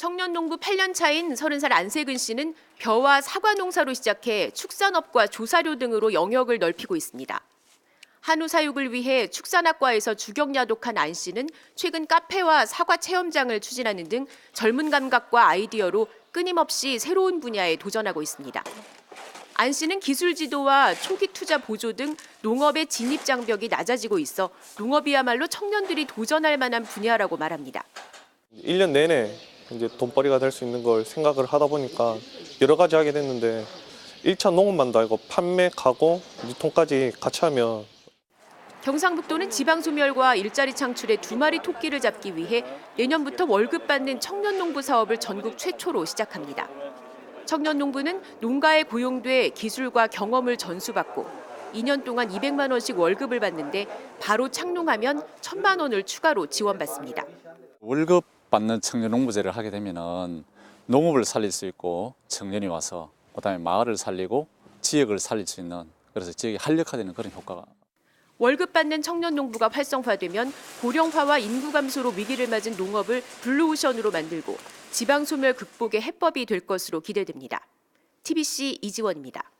청년 농부 8년 차인 30살 안세근 씨는 벼와 사과 농사로 시작해 축산업과 조사료 등으로 영역을 넓히고 있습니다. 한우 사육을 위해 축산학과에서 주경야독한 안 씨는 최근 카페와 사과 체험장을 추진하는 등 젊은 감각과 아이디어로 끊임없이 새로운 분야에 도전하고 있습니다. 안 씨는 기술 지도와 초기 투자 보조 등 농업의 진입 장벽이 낮아지고 있어 농업이야말로 청년들이 도전할 만한 분야라고 말합니다. 1년 내내 이제 돈벌이가 될 수 있는 걸 생각을 하다 보니까 여러 가지 하게 됐는데 1차 농업만도 아니고 판매, 가공, 유통까지 같이 하면 경상북도는 지방 소멸과 일자리 창출에 두 마리 토끼를 잡기 위해 내년부터 월급 받는 청년 농부 사업을 전국 최초로 시작합니다. 청년 농부는 농가에 고용돼 기술과 경험을 전수받고 2년 동안 200만 원씩 월급을 받는데 바로 착농하면 1000만 원을 추가로 지원받습니다. 월급 받는 청년 농부제를 하게 되면은 농업을 살릴 수 있고 청년이 와서 그다음에 마을을 살리고 지역을 살릴 수 있는 그래서 지역이 활력화되는 그런 효과가 월급 받는 청년 농부가 활성화되면 고령화와 인구 감소로 위기를 맞은 농업을 블루오션으로 만들고 지방 소멸 극복의 해법이 될 것으로 기대됩니다. TBC 이지원입니다.